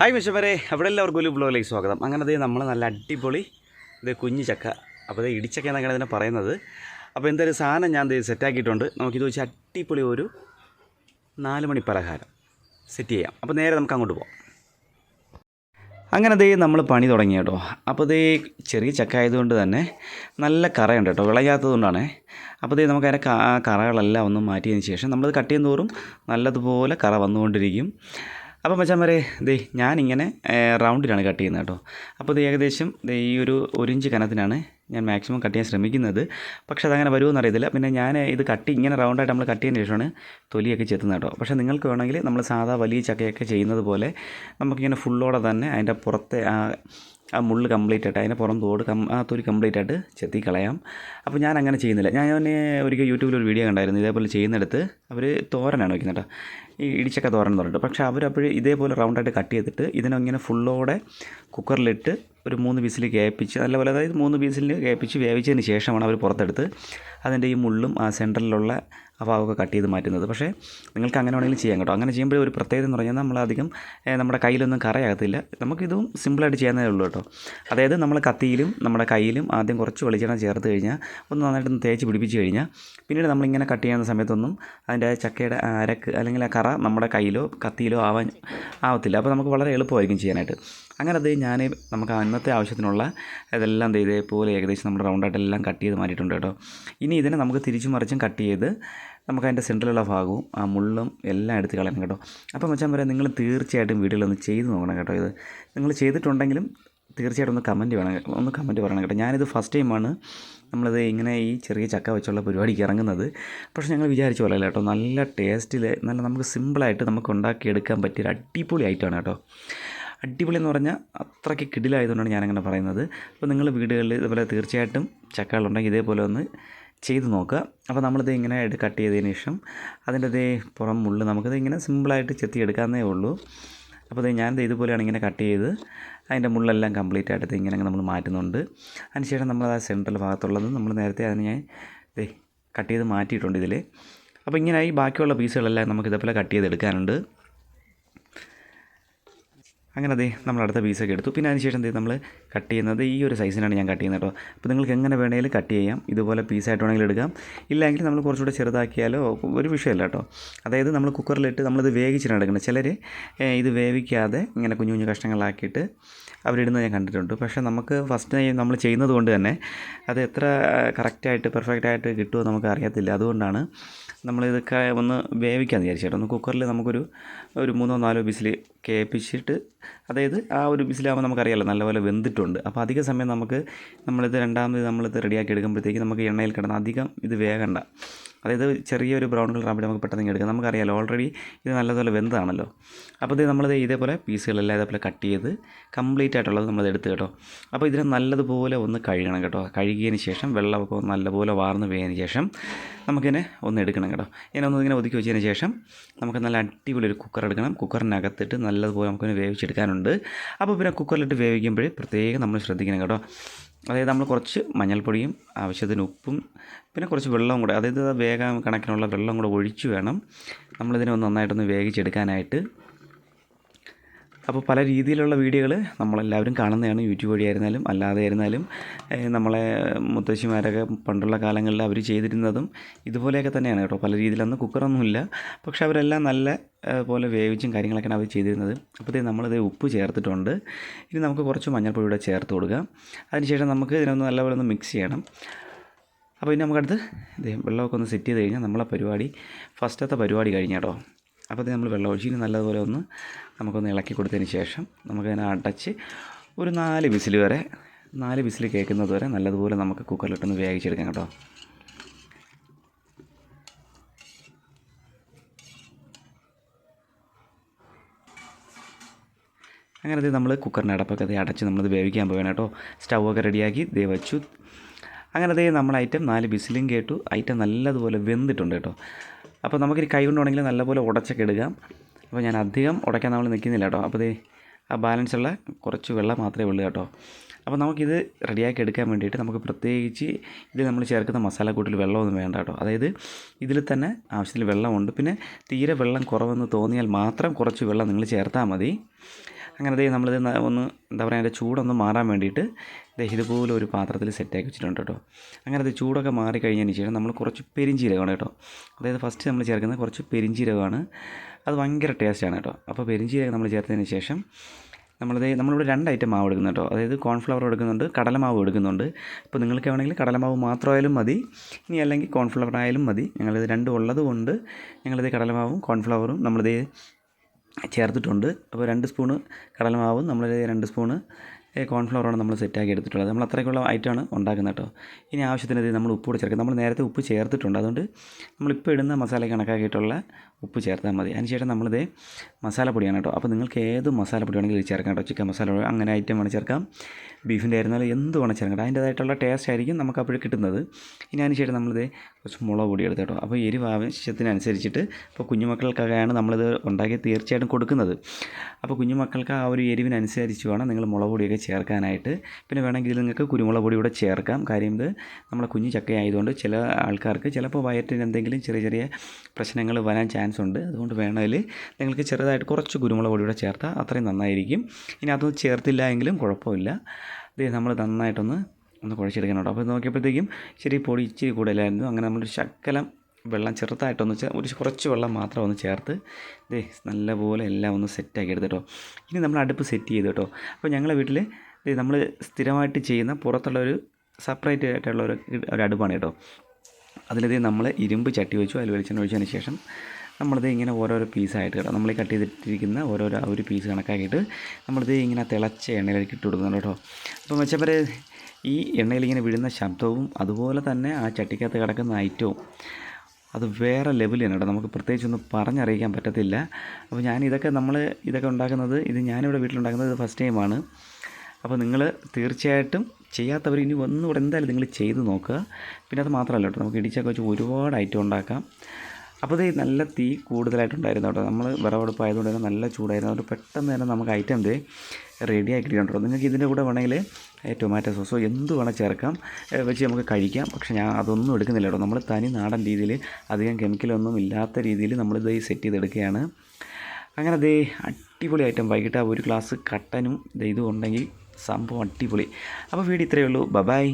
Hi മിഷവരെ അവിടെ എല്ലാവർക്കും ഒരു ബ്ലോഗിലേക്ക് സ്വാഗതം. അങ്ങനെ അതേ നമ്മൾ നല്ല അടിപൊളി ഇത് കുഞ്ഞു ചക്ക. അപ്പോൾ ഇത് ഇടിച്ചക്ക എന്നൊക്കെയാണ് ഇതിനെ പറയുന്നത്. അപ്പോൾ എന്തായാലും സാധനം ഞാൻ ഇത് സെറ്റാക്കിയിട്ടുണ്ട് നമുക്കിത് വെച്ച് അടിപൊളി ഒരു നാല് മണി പലഹാരം സെറ്റ് ചെയ്യാം. അപ്പോൾ നേരെ നമുക്ക് അങ്ങോട്ട് പോകാം അങ്ങനെ ദേ നമ്മൾ പണി തുടങ്ങി കേട്ടോ. അപ്പോൾ ദേ ചെറിയ ചക്ക ആയതുകൊണ്ട് തന്നെ നല്ല കറയുണ്ട് കേട്ടോ. വിളയാത്തത് കൊണ്ടാണ് അപ്പോൾ ദേ നമുക്ക് അതിന്റെ കറകളെല്ലാം ഒന്ന് മാറ്റിയതിന് ശേഷം നമ്മളത് കട്ട് ചെയ്യുന്നതോറും തോറും നല്ലതുപോലെ കറ വന്നുകൊണ്ടിരിക്കും. അപ്പോൾ മച്ചാന്മാരെ ദേ ഞാനിങ്ങനെ റൗണ്ടിലാണ് കട്ട് ചെയ്യുന്നത് കേട്ടോ. അപ്പോൾ ഇത് ഏകദേശം ഈ ഒരു ഒരു ഇഞ്ച് കനത്തിനാണ് ഞാൻ മാക്സിമം കട്ട് ചെയ്യാൻ ശ്രമിക്കുന്നത്. പക്ഷേ അതങ്ങനെ വരുമെന്ന് അറിയത്തില്ല പിന്നെ ഞാൻ ഇത് കട്ട് ഇങ്ങനെ റൗണ്ടായിട്ട് നമ്മൾ കട്ട് ചെയ്യുന്ന ശേഷമാണ് തൊലിയൊക്കെ ചെത്തുന്നത് കേട്ടോ. പക്ഷേ നിങ്ങൾക്ക് വേണമെങ്കിൽ നമ്മൾ സാധാ വലിയ ചക്കയൊക്കെ ചെയ്യുന്നത് പോലെ നമുക്കിങ്ങനെ ഫുള്ളോടെ തന്നെ അതിന്റെ പുറത്തെ ആ ആ മുള്ള് കംപ്ലീറ്റ് ആയിട്ട് അതിന്റെ പുറം തോട് കം ആ തൊലി കംപ്ലീറ്റ് ആയിട്ട് ചെത്തി കളയാം. അപ്പോൾ ഞാൻ അങ്ങനെ ചെയ്യുന്നില്ല. ഞാൻ ഞാൻ ഒരിക്കൽ യൂട്യൂബിൽ ഒരു വീഡിയോ കണ്ടായിരുന്നു. ഇതേപോലെ ചെയ്യുന്നിടത്ത് അവർ തോരനാണ് വയ്ക്കുന്നത് കേട്ടോ. ഈ ഇടിച്ചക്ക തോരൻ എന്ന് പറഞ്ഞിട്ട്. പക്ഷേ അവരപ്പോഴും ഇതേപോലെ റൗണ്ടായിട്ട് കട്ട് ചെയ്തിട്ട് ഇതിനെ ഇങ്ങനെ ഫുള്ളോടെ കുക്കറിലിട്ട് ഒരു മൂന്ന് വിസിൽ കേൾപ്പിച്ച് നല്ലപോലെ അതായത് മൂന്ന് പീസിൽ കേൾപ്പിച്ച് വേവിച്ചതിന് ശേഷമാണ് അവർ പുറത്തെടുത്ത് അതിന്റെ ഈ മുള്ളും ആ സെന്ററിലുള്ള ആ ഭാഗമൊക്കെ കട്ട് ചെയ്ത് മാറ്റുന്നത്. പക്ഷേ നിങ്ങൾക്ക് അങ്ങനെ വേണമെങ്കിലും ചെയ്യാം കേട്ടോ. അങ്ങനെ ചെയ്യുമ്പോൾ ഒരു പ്രത്യേകത എന്ന് പറഞ്ഞാൽ നമ്മളധികം നമ്മുടെ കയ്യിലൊന്നും കറയാകത്തില്ല. നമുക്കിതും സിമ്പിളായിട്ട് ചെയ്യാനേ ഉള്ളൂ കേട്ടോ. അതായത് നമ്മൾ കത്തിയിലും നമ്മുടെ കയ്യിലും ആദ്യം കുറച്ച് വെളിച്ചെണ്ണ ചേർത്ത് കഴിഞ്ഞാൽ ഒന്ന് നന്നായിട്ടൊന്ന് തേച്ച് പിടിപ്പിച്ച് കഴിഞ്ഞാൽ പിന്നീട് നമ്മളിങ്ങനെ കട്ട് ചെയ്യുന്ന സമയത്തൊന്നും അതിന്റെ ചക്കയുടെ അരക്ക് അല്ലെങ്കിൽ ആ കറ നമ്മുടെ കയ്യിലോ കത്തിയിലോ ആവാൻ ആവത്തില്ല. അപ്പോൾ നമുക്ക് വളരെ എളുപ്പമായിരിക്കും ചെയ്യാനായിട്ട്. അങ്ങനെ അത് ഞാൻ നമുക്ക് അന്നത്തെ ആവശ്യത്തിനുള്ള ഇതെല്ലാം ഇതേപോലെ ഏകദേശം നമ്മൾ റൗണ്ടായിട്ടെല്ലാം കട്ട് ചെയ്ത് മാറ്റിയിട്ടുണ്ട് കേട്ടോ. ഇനി ഇതിനെ നമുക്ക് തിരിച്ചു മറിച്ചും കട്ട് ചെയ്ത് നമുക്ക് അതിന്റെ സെന്ററിലുള്ള ഭാഗവും ആ മുള്ളും എല്ലാം എടുത്ത് കളയണം കേട്ടോ. അപ്പോൾ മച്ചാൻ പറയാം നിങ്ങൾ തീർച്ചയായിട്ടും വീഡിയോയിലൊന്ന് ചെയ്ത് നോക്കണം കേട്ടോ ഇത്. നിങ്ങൾ ചെയ്തിട്ടുണ്ടെങ്കിലും തീർച്ചയായിട്ടും ഒന്ന് കമന്റ് വേണം ഒന്ന് കമന്റ് പറയണം കേട്ടോ. ഞാനിത് ഫസ്റ്റ് ടൈമാണ് നമ്മളിത് ഇങ്ങനെ ഈ ചെറിയ ചക്ക വെച്ചുള്ള പരിപാടിക്ക് ഇറങ്ങുന്നത്. പക്ഷേ ഞങ്ങൾ വിചാരിച്ച പോലെ കേട്ടോ. നല്ല ടേസ്റ്റിൽ നല്ല നമുക്ക് സിമ്പിളായിട്ട് നമുക്ക് ഉണ്ടാക്കിയെടുക്കാൻ പറ്റിയൊരു അടിപൊളി ഐറ്റമാണ് കേട്ടോ. അടിപൊളി എന്ന് പറഞ്ഞാൽ അത്രയ്ക്ക് കിടിലായതുകൊണ്ടാണ് ഞാനങ്ങനെ പറയുന്നത്. അപ്പോൾ നിങ്ങൾ വീടുകളിൽ ഇതുപോലെ തീർച്ചയായിട്ടും ചക്കകളുണ്ടെങ്കിൽ ഇതേപോലെ ഒന്ന് ചെയ്ത് നോക്കുക. അപ്പോൾ നമ്മളിത് ഇങ്ങനെ കട്ട് ചെയ്തതിന് ശേഷം അതിന്റെ ഇതേ പുറം മുള്ള് നമുക്കിത് ഇങ്ങനെ സിമ്പിളായിട്ട് ചെത്തി എടുക്കാമെന്നേ ഉള്ളൂ. അപ്പോൾ ഇത് ഞാനിത് ഇതുപോലെയാണ് ഇങ്ങനെ കട്ട് ചെയ്ത് അതിന്റെ മുള്ളെല്ലാം കംപ്ലീറ്റ് ആയിട്ട് ഇത് ഇങ്ങനെ നമ്മൾ മാറ്റുന്നുണ്ട്. അതിനുശേഷം നമ്മൾ ആ സെൻട്രൽ ഭാഗത്തുള്ളത് നമ്മൾ നേരത്തെ അതിന് ഞാൻ ദേ കട്ട് ചെയ്ത് മാറ്റിയിട്ടുണ്ട് ഇതിൽ. അപ്പോൾ ഇങ്ങനെ ഈ ബാക്കിയുള്ള പീസുകളെല്ലാം നമുക്ക് ഇതേപോലെ കട്ട് ചെയ്തെടുക്കാനുണ്ട്. അങ്ങനെ ദേ നമ്മൾ അടുത്ത പീസൊക്കെ എടുത്തു. പിന്നെ അതിനുശേഷം ദേ നമ്മൾ കട്ട് ചെയ്യുന്നത് ഈ ഒരു സൈസിനാണ് ഞാൻ കട്ട് ചെയ്യുന്നത് കേട്ടോ. അപ്പോൾ നിങ്ങൾക്ക് എങ്ങനെ വേണമെങ്കിലും കട്ട് ചെയ്യാം. ഇതുപോലെ പീസായിട്ട് വേണമെങ്കിൽ എടുക്കാം. ഇല്ലെങ്കിൽ നമ്മൾ കുറച്ചുകൂടെ ചെറുതാക്കിയാലോ ഒരു വിഷയമല്ല കേട്ടോ. അതായത് നമ്മൾ കുക്കറിലിട്ട് നമ്മളിത് വേവിച്ചിട്ടാണ് എടുക്കുന്നത്. ചിലർ ഇത് വേവിക്കാതെ ഇങ്ങനെ കുഞ്ഞു കുഞ്ഞു കഷ്ണങ്ങളാക്കിയിട്ട് അവരിടുന്നത് ഞാൻ കണ്ടിട്ടുണ്ട്. പക്ഷേ നമുക്ക് ഫസ്റ്റ് നമ്മൾ ചെയ്യുന്നത് കൊണ്ട് തന്നെ അത് എത്ര കറക്റ്റായിട്ട് പെർഫെക്റ്റായിട്ട് കിട്ടുമോ നമുക്ക് അറിയത്തില്ല. അതുകൊണ്ടാണ് നമ്മളിതൊക്കെ ഒന്ന് വേവിക്കാമെന്ന് വിചാരിച്ചിട്ട്. ഒന്ന് കുക്കറിൽ നമുക്കൊരു ഒരു മൂന്നോ നാലോ ബിസിൽ കേൾപ്പിച്ചിട്ട് അതായത് ആ ഒരു ബിസിലാകുമ്പോൾ നമുക്കറിയാമല്ലോ നല്ലപോലെ വെന്തിട്ടുണ്ട്. അപ്പോൾ അധിക സമയം നമുക്ക് നമ്മളിത് രണ്ടാമത് നമ്മളിത് റെഡിയാക്കി എടുക്കുമ്പോഴത്തേക്ക് നമുക്ക് എണ്ണയിൽ കിടന്ന് അധികം ഇത് വേകണ്ട അതായത് ചെറിയൊരു ബ്രൗൺ കളർ ആകുമ്പോൾ നമുക്ക് പെട്ടെന്ന് എടുക്കാം. നമുക്കറിയാലോ ഓൾറെഡി ഇത് നല്ലതുപോലെ വെന്തതാണല്ലോ. അപ്പോൾ ഇത് നമ്മളിത് ഇതേപോലെ പീസുകളെല്ലാം ഇതേപോലെ കട്ട് ചെയ്ത് കംപ്ലീറ്റ് ആയിട്ടുള്ളത് നമ്മളത് എടുത്ത് കേട്ടോ. അപ്പോൾ ഇതിനെ നല്ലതുപോലെ ഒന്ന് കഴുകണം കേട്ടോ. കഴുകിയതിന് ശേഷം വെള്ളമൊക്കെ നല്ലപോലെ വാർന്ന് പോയതിന് ശേഷം നമുക്കിതിനെ ഒന്ന് എടുക്കണം കേട്ടോ. ഇതിനെ ഒന്ന് ഇങ്ങനെ ഒതുക്കി വെച്ചതിന് ശേഷം നമുക്ക് നല്ല അടിപൊളി ഒരു കുക്കർ എടുക്കണം. കുക്കറിനകത്തിട്ട് നല്ലതുപോലെ നമുക്കിനെ വേവിച്ചെടുക്കാനുണ്ട്. അപ്പോൾ പിന്നെ കുക്കറിലിട്ട് വേവിക്കുമ്പോൾ പ്രത്യേകം നമ്മൾ ശ്രദ്ധിക്കണം കേട്ടോ. അതായത് നമ്മൾ കുറച്ച് മഞ്ഞൾപ്പൊടിയും ആവശ്യത്തിന് ഉപ്പും പിന്നെ കുറച്ച് വെള്ളവും കൂടെ അതായത് വേഗം കണക്കിനുള്ള വെള്ളം കൂടെ ഒഴിച്ച് വേണം. നമ്മളിതിനെ ഒന്ന് നന്നായിട്ടൊന്ന് വേവിച്ചെടുക്കാനായിട്ട്. അപ്പോൾ പല രീതിയിലുള്ള വീഡിയോകൾ നമ്മളെല്ലാവരും കാണുന്നതാണ് യൂട്യൂബ് വഴിയായിരുന്നാലും അല്ലാതെ ആയിരുന്നാലും നമ്മളെ മുത്തശ്ശിമാരൊക്കെ പണ്ടുള്ള കാലങ്ങളിൽ അവർ ചെയ്തിരുന്നതും ഇതുപോലെയൊക്കെ തന്നെയാണ് കേട്ടോ. പല രീതിയിലന്ന് കുക്കറൊന്നുമില്ല. പക്ഷെ അവരെല്ലാം നല്ല പോലെ വേവിച്ചും കാര്യങ്ങളൊക്കെയാണ് അവർ ചെയ്തിരുന്നത്. അപ്പോഴത്തേക്ക് നമ്മളിത് ഉപ്പ് ചേർത്തിട്ടുണ്ട്. ഇനി നമുക്ക് കുറച്ച് മഞ്ഞൾപ്പൊടി കൂടെ ചേർത്ത് കൊടുക്കാം അതിനുശേഷം നമുക്ക് ഇതിനൊന്ന് നല്ലപോലെ ഒന്ന് മിക്സ് ചെയ്യണം. അപ്പോൾ ഇനി നമുക്കടുത്ത് വെള്ളമൊക്കെ ഒന്ന് സെറ്റ് ചെയ്ത് കഴിഞ്ഞാൽ നമ്മളെ പരിപാടി ഫസ്റ്റത്തെ പരിപാടി കഴിഞ്ഞ കേട്ടോ. അപ്പോൾ നമ്മൾ വെള്ളം ഒഴിച്ച് നല്ലതുപോലെ ഒന്ന് നമുക്കൊന്ന് ഇളക്കി കൊടുത്തതിന് ശേഷം നമുക്കതിനെ അടച്ച് ഒരു നാല് വിസിൽ വരെ നാല് വിസിൽ കേൾക്കുന്നത് വരെ നല്ലതുപോലെ നമുക്ക് കുക്കറിലിട്ടൊന്ന് വേവിച്ചെടുക്കാം കേട്ടോ. അങ്ങനെ നമ്മൾ കുക്കറിന്റെ അടപ്പൊക്കെ ദേ അടച്ച് നമ്മളത് വേവിക്കാൻ പോവുകയാണ് കേട്ടോ. സ്റ്റൗവൊക്കെ റെഡിയാക്കി ദേ വെച്ചു. അങ്ങനെ അതേ നമ്മൾ ഐറ്റം നാല് ബിസിലും കേട്ടു. ഐറ്റം നല്ലതുപോലെ വെന്തിട്ടുണ്ട് കേട്ടോ. അപ്പോൾ നമുക്കൊരു കൈ കൊണ്ടുണ്ടെങ്കിൽ നല്ലപോലെ ഉടച്ചൊക്കെ എടുക്കാം. അപ്പോൾ ഞാൻ അധികം ഉടയ്ക്കാൻ നമ്മൾ നിൽക്കുന്നില്ല കേട്ടോ. അപ്പോൾ ദേ ആ ബാലൻസുള്ള കുറച്ച് വെള്ളം മാത്രമേ ഉള്ളൂ കേട്ടോ. അപ്പോൾ നമുക്കിത് റെഡിയാക്കി എടുക്കാൻ വേണ്ടിയിട്ട് നമുക്ക് പ്രത്യേകിച്ച് ഇതിൽ നമ്മൾ ചേർക്കുന്ന മസാലക്കൂട്ടിൽ വെള്ളമൊന്നും വേണ്ട കേട്ടോ. അതായത് ഇതിൽ തന്നെ ആവശ്യത്തിൽ വെള്ളമുണ്ട്. പിന്നെ തീരെ വെള്ളം കുറവെന്ന് തോന്നിയാൽ മാത്രം കുറച്ച് വെള്ളം നിങ്ങൾ ചേർത്താൽ മതി. അങ്ങനെ ദേ നമ്മളിത് ഒന്ന് എന്താ പറയുക അതിന്റെ ചൂടൊന്ന് മാറാൻ വേണ്ടിയിട്ട് ഇതുപോലെ ഒരു പാത്രത്തിൽ സെറ്റാക്കി വെച്ചിട്ടുണ്ട് കേട്ടോ. അങ്ങനെ അത് ചൂടൊക്കെ മാറി കഴിഞ്ഞതിന് ശേഷം നമ്മൾ കുറച്ച് പെരിഞ്ചീരകമാണ് കേട്ടോ. അതായത് ഫസ്റ്റ് നമ്മൾ ചേർക്കുന്നത് കുറച്ച് പെരിഞ്ചീരകമാണ്. അത് ഭയങ്കര ടേസ്റ്റാണ് കേട്ടോ. അപ്പോൾ പെരിഞ്ചീരകം നമ്മൾ ചേർത്തതിന് ശേഷം നമ്മളത് നമ്മളിവിടെ രണ്ട് ഐറ്റം മാവ് എടുക്കുന്നു കേട്ടോ. അതായത് കോൺഫ്ലവർ എടുക്കുന്നുണ്ട് കടലമാവ് എടുക്കുന്നുണ്ട്. ഇപ്പോൾ നിങ്ങൾക്ക് വേണമെങ്കിൽ കടലമാവ് മാത്രമായാലും മതി. ഇനി അല്ലെങ്കിൽ കോൺഫ്ലവർ ആയാലും മതി. ഞങ്ങളിത് രണ്ടും ഉള്ളത് കൊണ്ട് ഞങ്ങളിത് കടലമാവും കോൺഫ്ലവറും നമ്മളിത് ചേർത്തിട്ടുണ്ട്. അപ്പോൾ രണ്ട് സ്പൂണ് കടലമാവും. നമ്മൾ രണ്ട് സ്പൂണ് കോൺഫ്ലവറാണ് നമ്മൾ സെറ്റാക്കി എടുത്തിട്ടുള്ളത്. നമ്മൾ അത്രയ്ക്കുള്ള ഐറ്റമാണ് ഉണ്ടാക്കുന്നത് കേട്ടോ. ഇനി ആവശ്യത്തിന് ഇത് നമ്മൾ ഉപ്പ് കൂടെ ചേർക്കാം. നമ്മൾ നേരത്തെ ഉപ്പ് ചേർത്തിട്ടുണ്ട്. അതുകൊണ്ട് നമ്മളിപ്പോൾ ഇടുന്ന മസാല കണക്കാക്കിയിട്ടുള്ള ഉപ്പ് ചേർത്താൽ മതി. അതിനുശേഷം നമ്മളിത് മസാലപ്പൊടിയാണ് കേട്ടോ. അപ്പോൾ നിങ്ങൾക്ക് ഏത് മസാലപ്പൊടി വേണമെങ്കിലും ചേർക്കാം കേട്ടോ. ചിക്കൻ മസാല അങ്ങനെ ഐറ്റം വേണം ചേർക്കാം. ബീഫിന്റെ ആയിരുന്നാലും എന്ത് വേണം ചേർക്കാം കേട്ടോ. അതിന്റേതായിട്ടുള്ള ടേസ്റ്റ് ആയിരിക്കും നമുക്ക് അപ്പോഴും കിട്ടുന്നത്. ഇനി അതിനുശേഷം നമ്മളിത് കുറച്ച് മുളക് പൊടി എടുത്ത് കേട്ടോ. അപ്പോൾ എരിവ് ആവശ്യത്തിനനുസരിച്ചിട്ട് ഇപ്പോൾ കുഞ്ഞുമക്കൾക്കൊക്കെയാണ് നമ്മളിത് ഉണ്ടാക്കി തീർച്ചയായിട്ടും കൊടുക്കുന്നത്. അപ്പോൾ കുഞ്ഞുമക്കൾക്ക് ആ ഒരു എരിവിനനുസരിച്ച് വേണം നിങ്ങൾ മുളക് പൊടിയൊക്കെ ചേർക്കാനായിട്ട്. പിന്നെ വേണമെങ്കിൽ നിങ്ങൾക്ക് കുരുമുളക് പൊടി കൂടെ ചേർക്കാം. കാര്യം ഇത് നമ്മളെ കുഞ്ഞു ചക്ക ആയതുകൊണ്ട് ചില ആൾക്കാർക്ക് ചിലപ്പോൾ വയറ്റിന് എന്തെങ്കിലും ചെറിയ ചെറിയ പ്രശ്നങ്ങൾ വരാൻ ചാൻസ് ഉണ്ട്. അതുകൊണ്ട് വേണമെങ്കിൽ നിങ്ങൾക്ക് ചെറുതായിട്ട് കുറച്ച് കുരുമുളക് പൊടി കൂടെ ചേർത്താൽ അത്രയും നന്നായിരിക്കും. ഇനി അതൊന്നും ചേർത്തില്ല എങ്കിലും കുഴപ്പമില്ല. ഇത് നമ്മൾ നന്നായിട്ടൊന്ന് ഒന്ന് കുഴച്ചെടുക്കണം കേട്ടോ അപ്പോൾ നോക്കിയപ്പോഴത്തേക്കും ശരി പൊടി ഇച്ചിരി കൂടുതലായിരുന്നു അങ്ങനെ നമ്മളൊരു ശക്കലം വെള്ളം ചെറുതായിട്ടൊന്ന് ചേ- ഒരു കുറച്ച് വെള്ളം മാത്രം ഒന്ന് ചേർത്ത് ദേ നല്ലപോലെ എല്ലാം ഒന്ന് സെറ്റാക്കി എടുത്ത് കേട്ടോ. ഇനി നമ്മൾ അടുപ്പ് സെറ്റ് ചെയ്ത് കേട്ടോ. അപ്പോൾ ഞങ്ങളുടെ വീട്ടിൽ ദേ നമ്മൾ സ്ഥിരമായിട്ട് ചെയ്യുന്ന പുറത്തുള്ള ഒരു സെപ്പറേറ്റ് ആയിട്ടുള്ള ഒരു ഒരു അടുപ്പാണ് കേട്ടോ. അതിലത് നമ്മൾ ഇരുമ്പ് ചട്ടി വെച്ചു അതിൽ വെളിച്ചെണ്ണ ഒഴിച്ചതിന് ശേഷം നമ്മളിത് ഇങ്ങനെ ഓരോരോ പീസായിട്ട് കേട്ടോ. നമ്മൾ കട്ട് ചെയ്തിട്ടിരിക്കുന്ന ഓരോരോ ഒരു പീസ് കണക്കാക്കിയിട്ട് നമ്മളിത് ഇങ്ങനെ തിളച്ച എണ്ണയിലേക്ക് ഇട്ട് കൊടുക്കുന്നുണ്ട് കേട്ടോ. അപ്പോൾ മെച്ചപ്പര് ഈ എണ്ണയിൽ ഇങ്ങനെ വീഴുന്ന ശബ്ദവും അതുപോലെ തന്നെ ആ ചട്ടിക്കകത്ത് കിടക്കുന്ന ഐറ്റവും അത് വേറെ ലെവലാണ് കേട്ടോ. നമുക്ക് പ്രത്യേകിച്ചൊന്നും പറഞ്ഞറിയിക്കാൻ പറ്റത്തില്ല. അപ്പോൾ ഞാൻ ഇതൊക്കെ നമ്മൾ ഇതൊക്കെ ഉണ്ടാക്കുന്നത് ഇത് ഞാനിവിടെ വീട്ടിലുണ്ടാക്കുന്നത് ഇത് ഫസ്റ്റ് ടൈമാണ് അപ്പോൾ നിങ്ങൾ തീർച്ചയായിട്ടും ചെയ്യാത്തവർ ഇനി ഒന്നുകൂടെ എന്തായാലും നിങ്ങൾ ചെയ്ത് നോക്കുക. പിന്നെ അത് മാത്രമല്ല കേട്ടോ നമുക്ക് ഇടിച്ചൊക്കെ വെച്ച് ഒരുപാട് ഐറ്റം ഉണ്ടാക്കാം. അപ്പോൾ ഇത് നല്ല തീ കൂടുതലായിട്ടുണ്ടായിരുന്നു കേട്ടോ. നമ്മൾ വിറവെടുപ്പായതുകൊണ്ട് തന്നെ നല്ല ചൂടായിരുന്നു. അതുകൊണ്ട് പെട്ടെന്ന് തന്നെ നമുക്ക് ഐറ്റം ഇത് റെഡി ആക്കി കേട്ടോ. നിങ്ങൾക്ക് ഇതിന്റെ കൂടെ വേണമെങ്കിൽ ടൊമാറ്റോ സോസോ എന്ത് വേണം ചേർക്കാം. വെച്ച് നമുക്ക് കഴിക്കാം. പക്ഷേ ഞാൻ അതൊന്നും എടുക്കുന്നില്ല കേട്ടോ. നമ്മൾ തനി നാടൻ രീതിയിൽ അധികം കെമിക്കലൊന്നും ഇല്ലാത്ത രീതിയിൽ നമ്മളിത് സെറ്റ് ചെയ്തെടുക്കുകയാണ്. അങ്ങനെ അതേ അടിപൊളി ഐറ്റം വൈകിട്ട് ആ ഒരു ഗ്ലാസ് കട്ടനും ദേ ഇതും ഉണ്ടെങ്കിൽ സംഭവം അടിപൊളി. അപ്പോൾ വീഡിയോ ഇത്രയേ ഉള്ളൂ. ബൈ